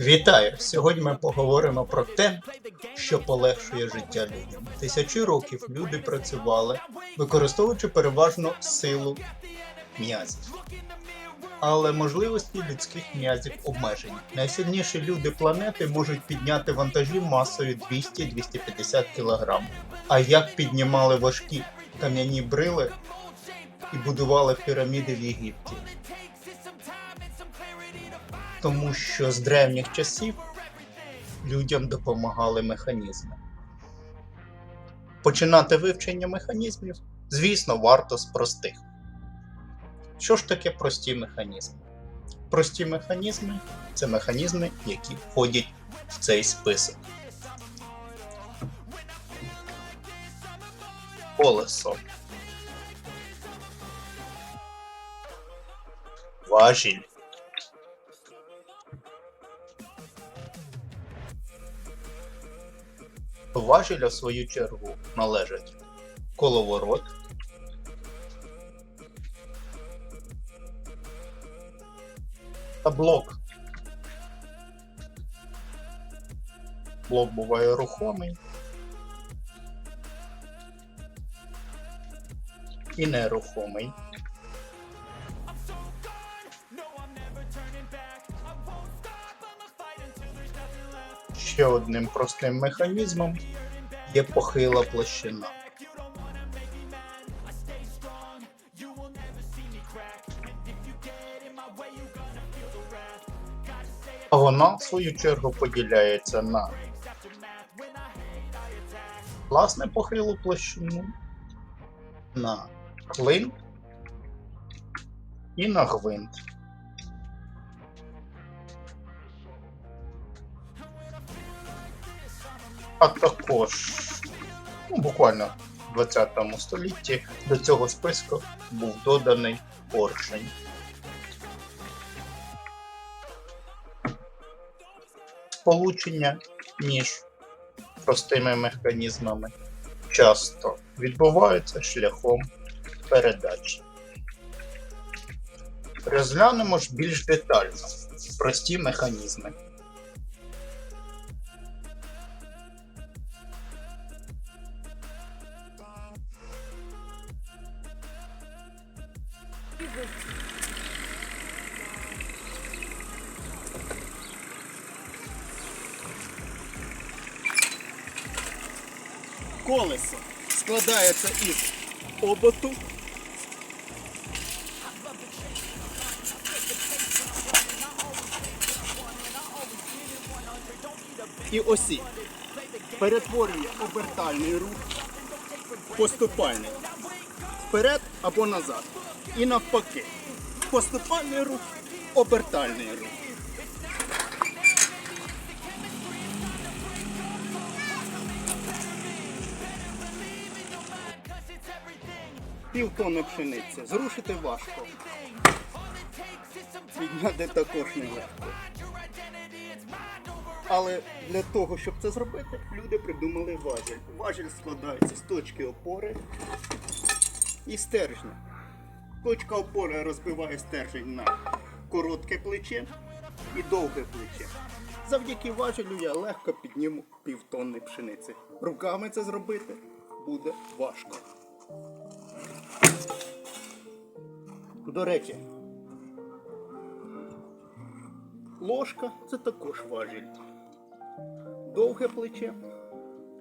Вітаю! Сьогодні ми поговоримо про те, що полегшує життя людям. Тисячі років люди працювали, використовуючи переважно силу м'язів. Але можливості людських м'язів обмежені. Найсильніші люди планети можуть підняти вантажі масою 200-250 кг. А як піднімали важкі кам'яні брили і будували піраміди в Єгипті? Тому що з древніх часів людям допомагали механізми. Починати вивчення механізмів, звісно, варто з простих. Що ж таке прості механізми? Прості механізми це механізми, які входять в цей список. Колесо. Важіль. До важеля, в свою чергу, належать коловорот, та блок. Блок буває рухомий і нерухомий. Ще одним простим механізмом є похила площина. А вона, в свою чергу, поділяється на власне похилу площину, на клин і на гвинт. А також ну, буквально в 20 столітті до цього списку був доданий поршень. Сполучення між простими механізмами часто відбуваються шляхом передачі. Розглянемо ж більш детально прості механізми. Колесо складається із оботу, і осі. Перетворює обертальний рух, поступальний вперед або назад. І навпаки. Поступальний рух, обертальний рух. Півтонни пшениці. Зрушити важко. Підняти також нелегко. Але для того, щоб це зробити, люди придумали важіль. Важіль складається з точки опори і стержня. Точка опори розбиває стержень на коротке плече і довге плече. Завдяки важелю я легко підніму півтонни пшениці. Руками це зробити буде важко. До речі, ложка це також важіль. Довге плече,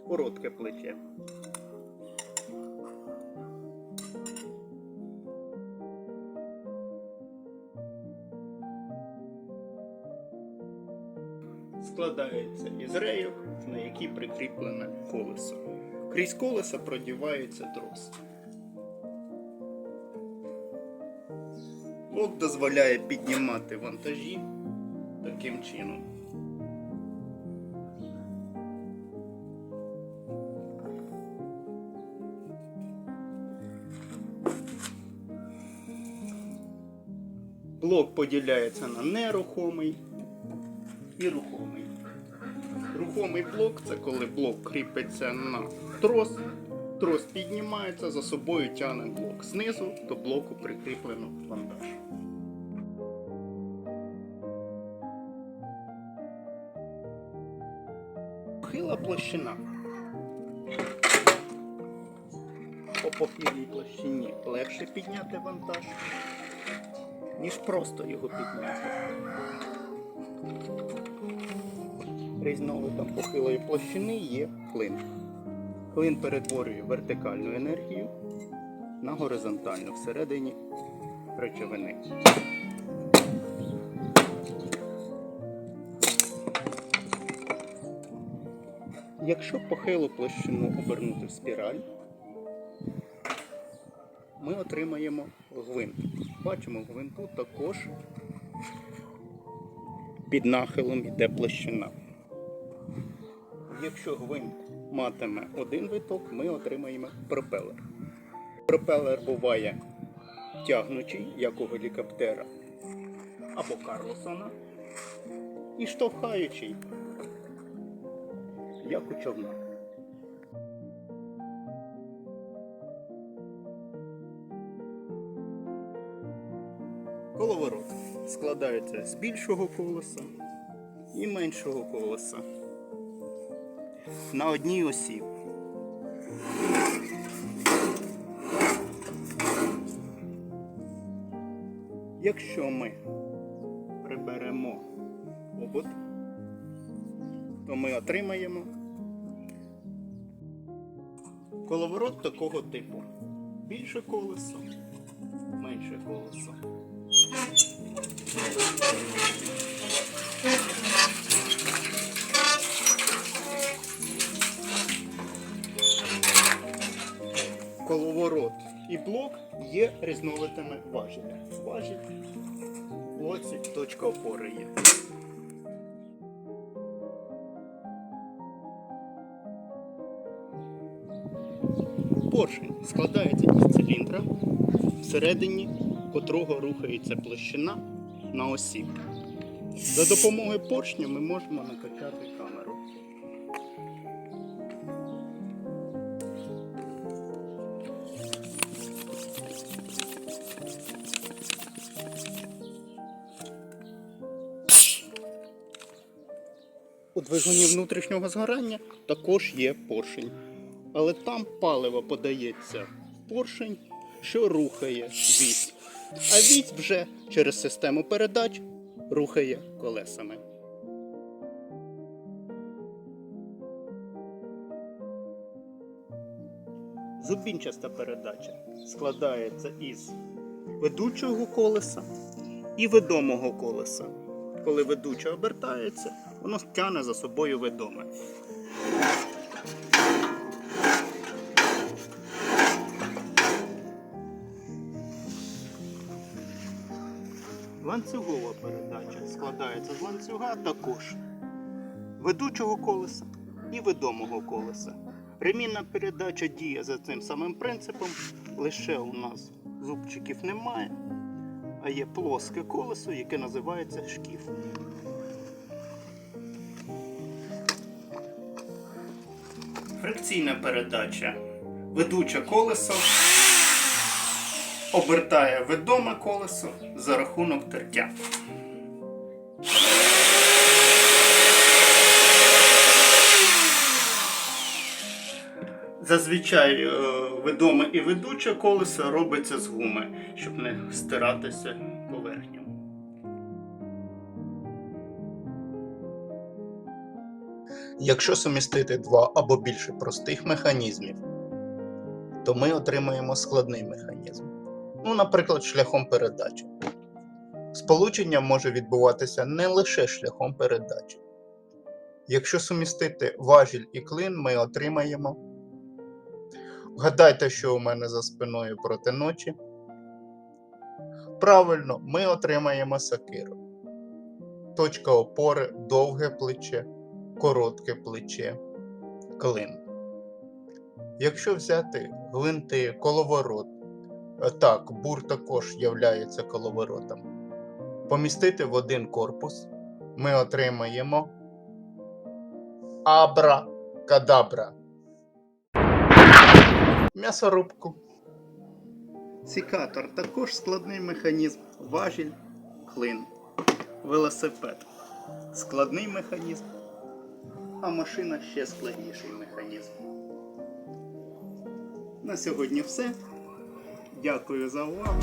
коротке плече. Складається із рейок, на які прикріплене колесо. Крізь колесо продівається трос. Блок дозволяє піднімати вантажі таким чином. Блок поділяється на нерухомий Рухомий блок це коли блок кріпиться на трос, трос піднімається, за собою тягне блок. Знизу до блоку прикріплено вантаж. Похила площина. По похилій площині легше підняти вантаж, ніж просто його підняти. Різновидом похилої площини є клин. Клин перетворює вертикальну енергію на горизонтальну всередині речовини. Якщо похилу площину обернути в спіраль, ми отримаємо гвинт. Бачимо, в гвинту також під нахилом йде площина. Якщо гвинт матиме один виток, ми отримаємо пропелер. Пропелер буває тягнучий, як у гелікоптера або Карлосона, і штовхаючий, як у човна. Коловорот складається з більшого колеса і меншого колеса на одній осі. Якщо ми приберемо обод, то ми отримаємо коловорот такого типу. Більше колесо, менше колесо. Коловорот і блок є різновидами важеля. Важіль в блоці точка опори є. Поршень складається із циліндра, всередині котрого рухається площина на осі. За допомогою поршня ми можемо накачати камеру. У двигуні внутрішнього згорання також є поршень. Але там паливо подається поршень, що рухає вісь. А вісь вже через систему передач рухає колесами. Зубінчаста передача складається із ведучого колеса і ведомого колеса. Коли ведуче обертається, воно тягне за собою ведоме. Ланцюгова передача складається з ланцюга також ведучого колеса і ведомого колеса. Ремінна передача діє за цим самим принципом, лише у нас зубчиків немає, а є плоске колесо, яке називається шкіф. Фрикційна передача. Ведуче колесо обертає ведоме колесо за рахунок тертя. Зазвичай е, ведоме і ведуче колесо робиться з гуми, щоб не стиратися поверхню. Якщо сумістити два або більше простих механізмів, то ми отримаємо складний механізм. Ну, наприклад, шляхом передачі. Сполучення може відбуватися не лише шляхом передачі. Якщо сумістити важіль і клин, ми отримаємо. Вгадайте, що у мене за спиною проти ночі. Правильно, ми отримаємо сакиру. Точка опори, довге плече, коротке плече, клин. Якщо взяти гвинти, коловорот, так, бур також являється коловоротом, помістити в один корпус, ми отримаємо абра-кадабра. М'ясорубку. Сікатор також складний механізм. Важіль, клин. Велосипед. Складний механізм. а машина ще складніший механізм. На сьогодні все. Дякую за увагу.